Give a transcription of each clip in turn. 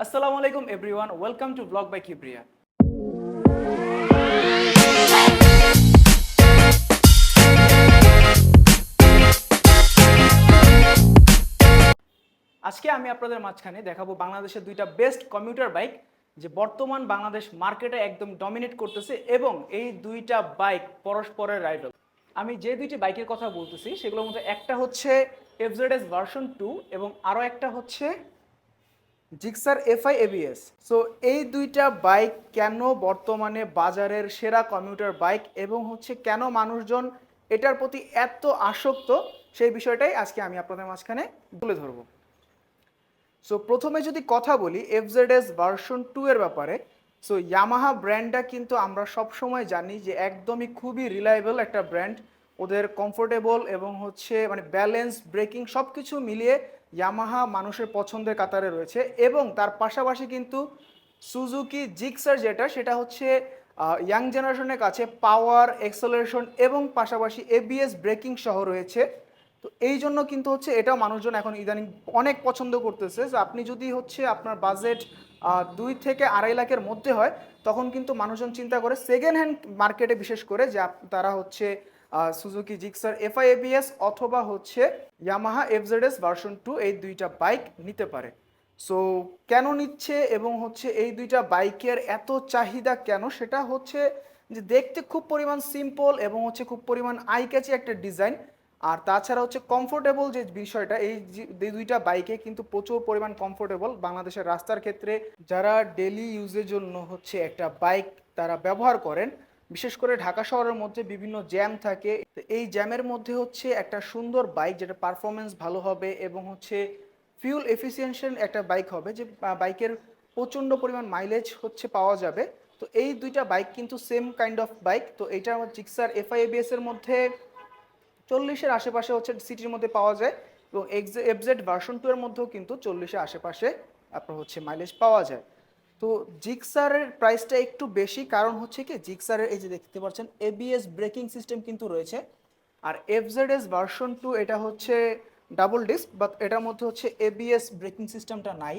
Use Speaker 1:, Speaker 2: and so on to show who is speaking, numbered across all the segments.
Speaker 1: আসসালামু আলাইকুম everyone, welcome to blog by Kibria আজকে আমি আপনাদের মাঝখানে দেখাবো বাংলাদেশের দুইটা বেস্ট কমিউটার বাইক যে বর্তমান বাংলাদেশ মার্কেটে একদম ডমিনেট করতেছে এবং এই দুইটা বাইক পরস্পরের রাইভাল আমি যে দুইটি বাইকের কথা বলতেছি, সেগুলোর মধ্যে একটা হচ্ছে এফজেডএস ভার্সন টু এবং আরও একটা হচ্ছে জিক্সার এফআই এবিএস। সো এই দুইটা বাইক কেন বর্তমানে বাজারের সেরা কমিউটার বাইক এবং হচ্ছে কেন মানুষজন এটার প্রতি এত আসক্ত, সেই বিষয়টাই আজকে আমি আপনাদের মাঝখানে তুলে ধরবো। সো প্রথমে যদি কথা বলি এফজেডএস ভার্সন টু এর ব্যাপারে সো ইয়ামাহা ব্র্যান্ডটা কিন্তু আমরা সবসময় জানি যে একদমই খুবই রিলায়েবল একটা ব্র্যান্ড ওদের কমফোর্টেবল এবং হচ্ছে মানে ব্যালেন্স ব্রেকিং সব কিছু মিলিয়ে ইয়ামাহা মানুষের পছন্দের কাতারে রয়েছে এবং তার পাশাপাশি কিন্তু সুজুকি জিক্সার যেটা, সেটা হচ্ছে ইয়াং জেনারেশনের কাছে পাওয়ার এক্সেলারেশন এবং পাশাপাশি এবিএস ব্রেকিং সহ রয়েছে। তো এই জন্য কিন্তু হচ্ছে এটাও মানুষজন এখন ইদানিং অনেক পছন্দ করতেছে। যে আপনি যদি হচ্ছে আপনার বাজেট দুই থেকে আড়াই লাখের মধ্যে হয়, তখন কিন্তু মানুষজন চিন্তা করে সেকেন্ড হ্যান্ড মার্কেটে বিশেষ করে যে তারা হচ্ছে সুজুকি জিক্সার এফআই এবিএস অথবা হচ্ছে ইয়ামাহা এফজেডএস ভার্সন টু এই দুইটা বাইক নিতে পারে। সো কেন নিচ্ছে এবং হচ্ছে এই দুইটা বাইকের এত চাহিদা কেন? সেটা হচ্ছে যে দেখতে খুব পরিমাণ সিম্পল এবং হচ্ছে খুব পরিমাণ আই ক্যাচি একটা ডিজাইন আর তাছাড়া হচ্ছে কমফোর্টেবল যে বিষয়টা, এই দুইটা বাইকে কিন্তু প্রচুর পরিমাণ কমফোর্টেবল বাংলাদেশের রাস্তার ক্ষেত্রে। যারা ডেলি ইউজের জন্য হচ্ছে একটা বাইক তারা ব্যবহার করেন বিশেষ করে ঢাকা শহরের মধ্যে বিভিন্ন জ্যাম থাকে। এই জ্যামের মধ্যে হচ্ছে একটা সুন্দর বাইক যেটা পারফরমেন্স ভালো হবে এবং হচ্ছে ফিউল এফিসিয়েন্সিয়াল একটা বাইক হবে যে বাইকের প্রচণ্ড পরিমাণ মাইলেজ হচ্ছে পাওয়া যাবে। তো এই দুইটা বাইক কিন্তু সেম কাইন্ড অফ বাইক তো এটা আমার জিক্সার এফআইএবিএস এর মধ্যে চল্লিশের আশেপাশে হচ্ছে সিটির মধ্যে পাওয়া যায় এবং এফজেড ভার্সন টু এর মধ্যেও কিন্তু চল্লিশের আশেপাশে আপনার হচ্ছে মাইলেজ পাওয়া যায়। তো জিক্সারের প্রাইসটা একটু বেশি, কারণ হচ্ছে কি, জিক্সারের এই যে দেখতে পাচ্ছেন এবিএস ব্রেকিং সিস্টেম কিন্তু রয়েছে। আর এফজেডএস ভার্সন টু এটা হচ্ছে ডাবল ডিস্ক বাট এটার মধ্যে হচ্ছে এবিএস ব্রেকিং সিস্টেমটা নাই।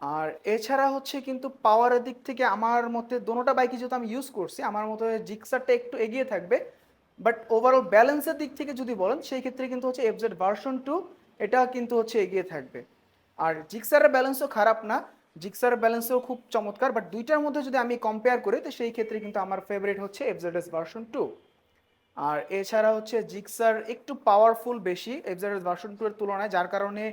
Speaker 1: আর এছাড়া হচ্ছে কিন্তু পাওয়ারের দিক থেকে আমার মতে দোনোটা বাইকই যেহেতু আমি ইউজ করছি, আমার মতে জিক্সারটা একটু এগিয়ে থাকবে। বাট ওভারঅল ব্যালেন্সের দিক থেকে যদি বলেন, সেই ক্ষেত্রে কিন্তু হচ্ছে এফজেড ভার্সন টু এটা কিন্তু হচ্ছে এগিয়ে থাকবে। আর জিক্সারের ব্যালেন্সও খারাপ না। জিক্সার ব্যালেন্সও খুব চমৎকার বাট দুইটার মধ্যে যদি আমি কম্পেয়ার করি, তো সেই ক্ষেত্রে কিন্তু আমার ফেভারিট হচ্ছে এফজেডএস ভার্সন টু আর এছাড়া হচ্ছে জিক্সার একটু পাওয়ারফুল বেশি এফজেডএস ভার্সন টু এর তুলনায়, যার কারণে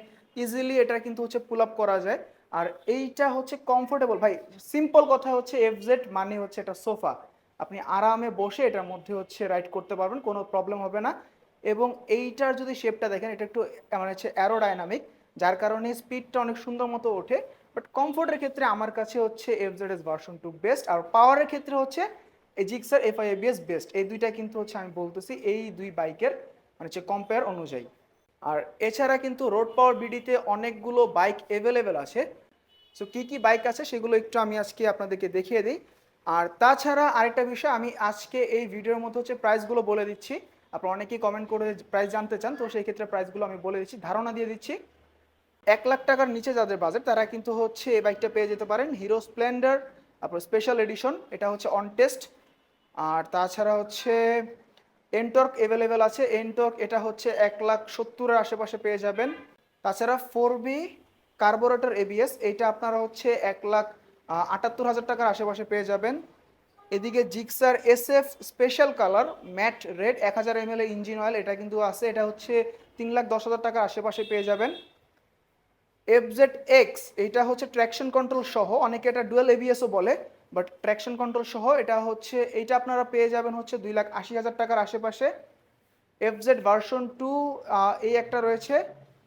Speaker 1: ইজিলি এটা কিন্তু হচ্ছে পুল আপ করা যায়। আর এইটা হচ্ছে কমফোর্টেবল ভাই সিম্পল কথা হচ্ছে এফজেড মানে হচ্ছে এটা সোফা আপনি আরামে বসে এটার মধ্যে হচ্ছে রাইড করতে পারবেন, কোনো প্রবলেম হবে না। এবং এইটার যদি শেপটা দেখেন, এটা একটু মানে হচ্ছে অ্যারোডাইনামিক যার কারণে স্পিডটা অনেক সুন্দর মতো ওঠে বাট কমফোর্টের ক্ষেত্রে আমার কাছে হচ্ছে এফজেডএস ভার্সন টু বেস্ট আর পাওয়ারের ক্ষেত্রে হচ্ছে জিক্সার এফআইএবিএস বেস্ট এই দুইটা কিন্তু হচ্ছে আমি বলতেছি এই দুই বাইকের মানে হচ্ছে কম্পেয়ার অনুযায়ী। আর এছাড়া কিন্তু রোড পাওয়ার বিডিতে অনেকগুলো বাইক অ্যাভেলেবেল আছে। সো কী কী বাইক আছে সেগুলো একটু আমি আজকে আপনাদেরকে দেখিয়ে দিই। আর তাছাড়া আরেকটা বিষয়, আমি আজকে এই ভিডিওর মধ্যে হচ্ছে প্রাইসগুলো বলে দিচ্ছি। আপনারা অনেকেই কমেন্ট করে প্রাইস জানতে চান, তো সেই ক্ষেত্রে প্রাইসগুলো আমি বলে দিচ্ছি। ধারণা দিয়ে দিচ্ছি। এক লাখ টাকার নিচে যাদের বাজেট তারা কিন্তু হচ্ছে এই বাইকটা পেয়ে যেতে পারেন। হিরো স্প্লেন্ডার তারপর স্পেশাল এডিশন এটা হচ্ছে অন টেস্ট আর তাছাড়া হচ্ছে এনটর্ক অ্যাভেলেবেল আছে। এনটর্ক এটা হচ্ছে এক লাখ সত্তরের আশেপাশে পেয়ে যাবেন। তাছাড়া ফোর বি কার্বোরেটর এবিএস এইটা আপনারা হচ্ছে এক লাখ আটাত্তর হাজার টাকার আশেপাশে পেয়ে যাবেন। এদিকে Gixxer S F special colour matte red এক হাজার এম ইঞ্জিন অয়েল এটা কিন্তু আছে। এটা হচ্ছে তিন লাখ দশ হাজার টাকার আশেপাশে পেয়ে যাবেন। এফজেড এক্স এটা হচ্ছে ট্র্যাকশন কন্ট্রোল সহ, অনেকে এটা ডুয়েল এবিএসও বলে বাট ট্র্যাকশন কন্ট্রোল সহ, এটা হচ্ছে, এইটা আপনারা পেয়ে যাবেন হচ্ছে দুই লাখ আশি হাজার টাকার আশেপাশে। এফজেড ভার্সন টু এই একটা রয়েছে,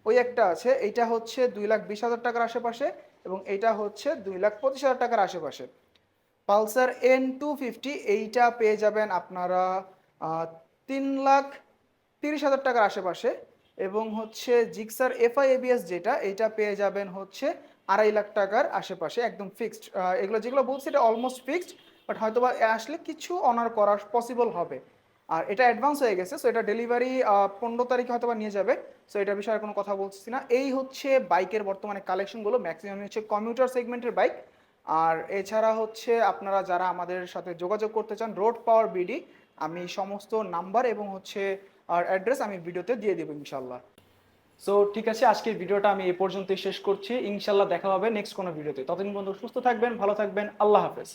Speaker 1: ওই একটা আছে, এইটা হচ্ছে দুই লাখ বিশ হাজার টাকার আশেপাশে, এবং এইটা হচ্ছে দুই লাখ পঁচিশ হাজার টাকার আশেপাশে। পালসার এন টু ফিফটি এইটা পেয়ে যাবেন আপনারা তিন লাখ তিরিশ হাজার টাকার আশেপাশে। এবং হচ্ছে জিক্সার এফআই এবিএস যেটা, এটা পেয়ে যাবেন হচ্ছে আড়াই লাখ টাকার আশেপাশে, একদম ফিক্সড এগুলো যেগুলো বলছি এটা অলমোস্ট ফিক্সড বাট হয়তো বা আসলে কিছু অনার করা পসিবল হবে। আর এটা অ্যাডভান্স হয়ে গেছে সো এটা ডেলিভারি পনেরো তারিখে হয়তো বা নিয়ে যাবে সো এটা বিষয়ে কোনো কথা বলছি না। এই হচ্ছে বাইকের বর্তমানে কালেকশনগুলো ম্যাক্সিমাম হচ্ছে কমিউটার সেগমেন্টের বাইক আর এছাড়া হচ্ছে আপনারা যারা আমাদের সাথে যোগাযোগ করতে চান রোড পাওয়ার বিডি আমি সমস্ত নাম্বার এবং হচ্ছে আর অ্যাড্রেস আমি ভিডিওতে দিয়ে দেবো ইনশাল্লাহ সো ঠিক আছে, আজকের ভিডিওটা আমি এ পর্যন্তই শেষ করছি। ইনশাল্লাহ দেখা হবে নেক্সট কোনো ভিডিওতে। ততদিন বন্ধু সুস্থ থাকবেন, ভালো থাকবেন, আল্লাহ হাফেজ।